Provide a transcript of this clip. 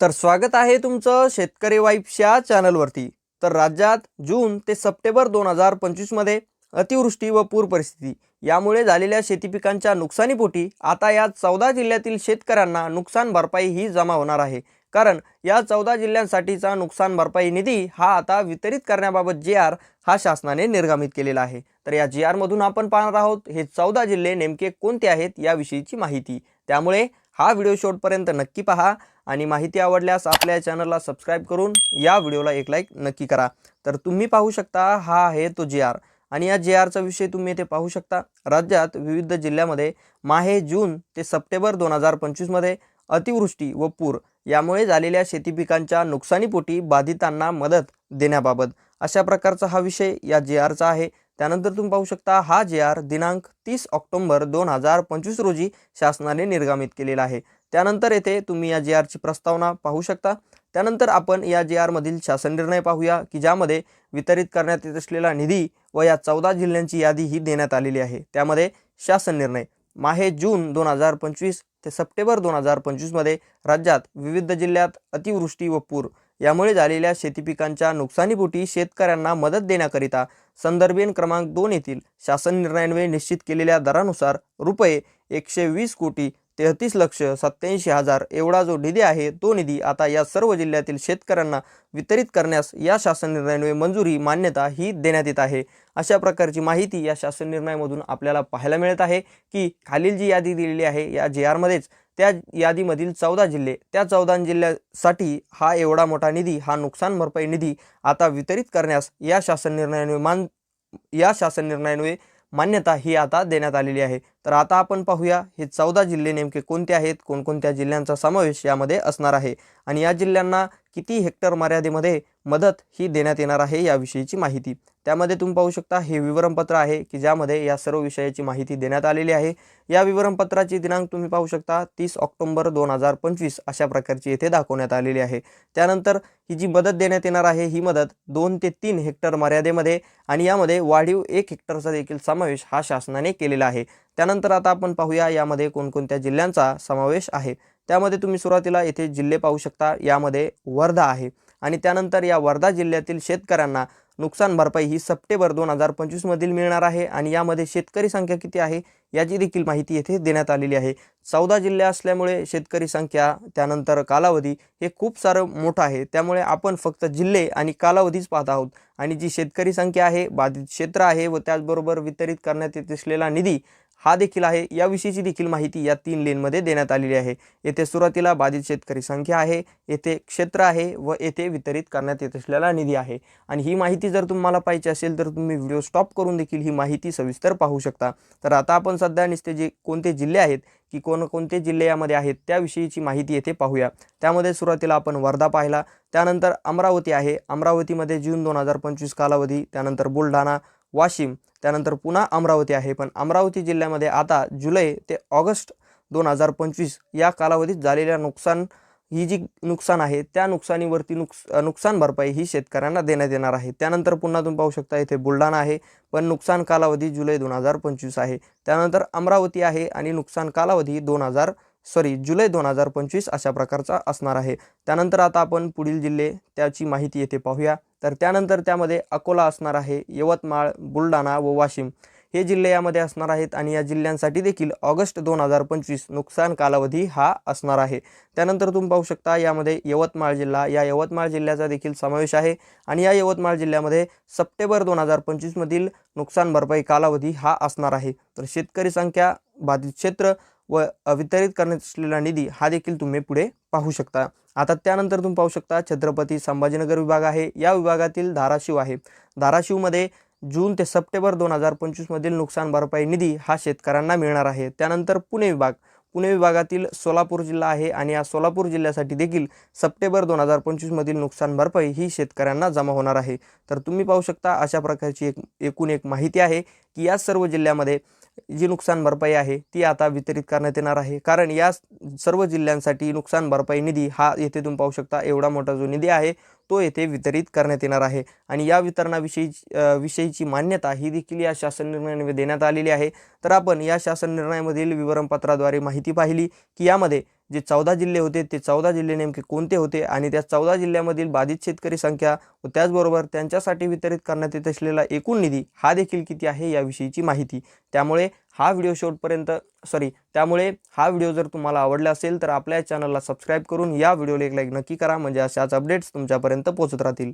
तर स्वागत आहे तुमचं शेतकरी वाईफच्या चॅनलवरती. तर राज्यात जून ते सप्टेंबर दोन हजार पंचवीसमध्ये अतिवृष्टी व पूर परिस्थिती यामुळे झालेल्या शेती पिकांच्या नुकसानीपोटी आता या चौदा जिल्ह्यातील शेतकऱ्यांना नुकसान भरपाई ही जमा होणार आहे. कारण या चौदा जिल्ह्यांसाठीचा नुकसान भरपाई निधी हा आता वितरित करण्याबाबत जे आर हा शासनाने निर्गमित केलेला आहे. तर या जी आरमधून आपण पाहणार आहोत हे चौदा जिल्हे नेमके कोणते आहेत याविषयीची माहिती. त्यामुळे हा व्हिडिओ शेवटपर्यंत नक्की पहा आणि माहिती आवडल्यास आपल्या चॅनलला सबस्क्राईब करून या व्हिडिओला एक लाईक नक्की करा. तर तुम्ही पाहू शकता हा आहे तो जे आर आणि या जे आरचा विषय तुम्ही इथे पाहू शकता. राज्यात विविध जिल्ह्यामध्ये माहे जून ते सप्टेंबर दोन हजार पंचवीसमध्ये अतिवृष्टी व पूर यामुळे झालेल्या शेती पिकांच्या नुकसानीपोटी बाधितांना मदत देण्याबाबत अशा प्रकारचा हा विषय या जे आरचा आहे. त्यानंतर तुम्ही पाहू शकता हा जे आर दिनांक तीस ऑक्टोंबर दोन हजार पंचवीस रोजी शासनाने निर्गमित केलेला आहे. त्यानंतर येथे तुम्ही या जे आरची प्रस्तावना पाहू शकता. त्यानंतर आपण या जे आरमधील शासन निर्णय पाहूया की ज्यामध्ये वितरित करण्यात येत असलेला निधी व या चौदा जिल्ह्यांची यादी ही देण्यात आलेली आहे. त्यामध्ये शासन निर्णय. माहे जून दोन हजार पंचवीस ते सप्टेंबर दोन हजार पंचवीसमध्ये राज्यात विविध जिल्ह्यात अतिवृष्टी व पूर यामुळे झालेल्या शेती पिकांच्या नुकसानीपोटी शेतकऱ्यांना मदत देण्याकरिता संदर्भीन क्रमांक दोन येथील शासन निर्णयान्वये निश्चित केलेल्या दरानुसार रुपये एकशे वीस कोटी तेहतीस लक्ष सत्याऐंशी हजार एवढा जो निधी आहे तो निधी आता या सर्व जिल्ह्यातील शेतकऱ्यांना वितरित करण्यास या शासन निर्णयामुळे मंजुरी मान्यता ही देण्यात येत आहे. अशा प्रकारची माहिती या शासन निर्णयामधून आपल्याला पाहायला मिळत आहे की खालील जी यादी दिलेली आहे या जे आरमध्येच त्या यादीमधील चौदा जिल्हे त्या चौदा जिल्ह्यासाठी हा एवढा मोठा निधी हा नुकसान भरपाई निधी आता वितरित करण्यास या शासन निर्णयाने मान या शासन निर्णयान्वये मान्यता ही आता देण्यात आलेली आहे. तर आता आपण पाहूया हे चौदा जिल्हे नेमके कोणते आहेत कोणकोणत्या जिल्ह्यांचा समावेश यामध्ये असणार आहे आणि या जिल्ह्यांना किती हेक्टर मर्यादेमध्ये मदत ही देण्यात येणार आहे याविषयीची माहिती. त्यामध्ये तुम्ही पाहू शकता हे विवरणपत्र आहे की ज्यामध्ये या सर्व विषयाची माहिती देण्यात आलेली आहे. या विवरणपत्राची दिनांक तुम्ही पाहू शकता तीस ऑक्टोंबर दोन हजार पंचवीस अशा प्रकारची येथे दाखवण्यात आलेली आहे. त्यानंतर ही जी मदत देण्यात येणार आहे ही मदत दोन ते तीन हेक्टर मर्यादेमध्ये आणि यामध्ये वाढीव एक हेक्टरचा देखील समावेश हा शासनाने केलेला आहे. त्यानंतर आता आपण पाहूया यामध्ये कोणकोणत्या जिल्ह्यांचा समावेश आहे. त्यामध्ये तुम्ही सुरुवातीला येथे जिल्हे पाहू शकता यामध्ये वर्धा आहे. आणि त्यानंतर या वर्धा जिल्ह्यातील शेतकऱ्यांना नुकसान भरपाई ही सप्टेंबर दोन हजार पंचवीसमधील मिळणार आहे. आणि यामध्ये शेतकरी संख्या किती आहे याची देखील माहिती येथे देण्यात आलेली आहे. चौदा जिल्हे असल्यामुळे शेतकरी संख्या त्यानंतर कालावधी हे खूप सारं मोठं आहे. त्यामुळे आपण फक्त जिल्हे आणि कालावधीच पाहत आहोत. आणि जी शेतकरी संख्या आहे बाधित क्षेत्र आहे व त्याचबरोबर वितरित करण्यात येत असलेला निधी हा देखील आहे. याविषयीची देखील माहिती या तीन लेनमध्ये देण्यात आलेली आहे. येथे सुरुवातीला बाधित शेतकरी संख्या आहे येथे क्षेत्र आहे व येथे वितरित करण्यात येत असलेला निधी आहे. आणि ही माहिती जर तुम्हाला पाहिजे असेल तर तुम्ही व्हिडिओ स्टॉप करून देखील ही माहिती सविस्तर पाहू शकता. तर आता आपण सध्या निसते जे कोणते जिल्हे आहेत की कोणकोणते जिल्हे यामध्ये आहेत त्याविषयीची माहिती येथे पाहूया. त्यामध्ये सुरुवातीला आपण वर्धा पाहिला. त्यानंतर अमरावती आहे. अमरावतीमध्ये जून दोन हजार पंचवीस कालावधी त्यानंतर बुलढाणा वाशिम त्यानंतर पुन्हा अमरावती आहे. पण अमरावती जिल्ह्यामध्ये आता जुलै ते ऑगस्ट दोन हजार पंचवीस या कालावधीत झालेल्या नुकसान ही जी नुकसान आहे त्या नुकसानीवरती नुकस नुकसान भरपाई ही शेतकऱ्यांना देण्यात येणार आहे. त्यानंतर पुन्हा तुम्ही पाहू शकता इथे बुलढाणा आहे पण नुकसान कालावधी जुलै दोन हजार पंचवीस आहे. त्यानंतर अमरावती आहे आणि नुकसान कालावधी दोन हजार सॉरी जुलै दोन हजार पंचवीस अशा प्रकारचा असणार आहे. त्यानंतर आता आपण पुढील जिल्हे त्याची माहिती येथे पाहूया. तर त्यानंतर त्यामध्ये अकोला असणार आहे यवतमाळ बुलढाणा व वाशिम. हे जिल्हे यामध्ये असणार आहेत आणि या जिल्ह्यांसाठी देखील ऑगस्ट दोन हजार पंचवीस नुकसान कालावधी हा असणार आहे. त्यानंतर तुम्ही पाहू शकता यामध्ये यवतमाळ जिल्हा या यवतमाळ जिल्ह्याचा देखील समावेश आहे आणि या यवतमाळ जिल्ह्यामध्ये सप्टेंबर दोन हजार पंचवीसमधील नुकसान भरपाई कालावधी हा असणार आहे. तर शेतकरी संख्या बाधित क्षेत्र व वितरित करण्यात असलेला निधी हा देखील तुम्ही पुढे पाहू शकता. आता त्यानंतर तुम्ही पाहू शकता छत्रपती संभाजीनगर विभाग आहे. या विभागातील धाराशिव आहे. धाराशिवमध्ये जून ते सप्टेंबर दोन हजार पंचवीसमधील नुकसान भरपाई निधी हा शेतकऱ्यांना मिळणार आहे. त्यानंतर पुणे विभाग. पुणे विभागातील सोलापूर जिल्हा आहे आणि या सोलापूर जिल्ह्यासाठी देखील सप्टेंबर दोन हजार पंचवीसमधील नुकसान भरपाई ही शेतकऱ्यांना जमा होणार आहे. तर तुम्ही पाहू शकता अशा प्रकारची एक एकूण एक माहिती आहे की या सर्व जिल्ह्यामध्ये जी नुकसान भरपाई आहे ती आता वितरित करण्यात येणार आहे. कारण या सर्व जिल्ह्यांसाठी नुकसान भरपाई निधी हा येथे तुम्ही पाहू शकता एवढा मोठा जो निधी आहे तो येथे वितरित करण्यात येणार आहे. आणि या वितरणाविषयी विषयीची मान्यता ही देखील या शासन निर्णयामध्ये देण्यात आलेली आहे. तर आपण या शासन निर्णयामधील विवरणपत्राद्वारे माहिती पाहिली की यामध्ये जे चौदा जिल्हे होते ते चौदा जिल्हे नेमके कोणते होते आणि त्या चौदा जिल्ह्यामधील बाधित शेतकरी संख्या व त्याचबरोबर त्यांच्यासाठी वितरित करण्यात येत असलेला एकूण निधी हा देखील किती आहे याविषयीची माहिती. त्यामुळे हा व्हिडिओ शेवटपर्यंत सॉरी त्यामुळे हा व्हिडिओ जर तुम्हाला आवडला असेल तर आपल्या चॅनलला सबस्क्राईब करून या व्हिडिओला एक लाईक नक्की करा. म्हणजे अशाच अपडेट्स तुमच्यापर्यंत पोहोचत राहतील.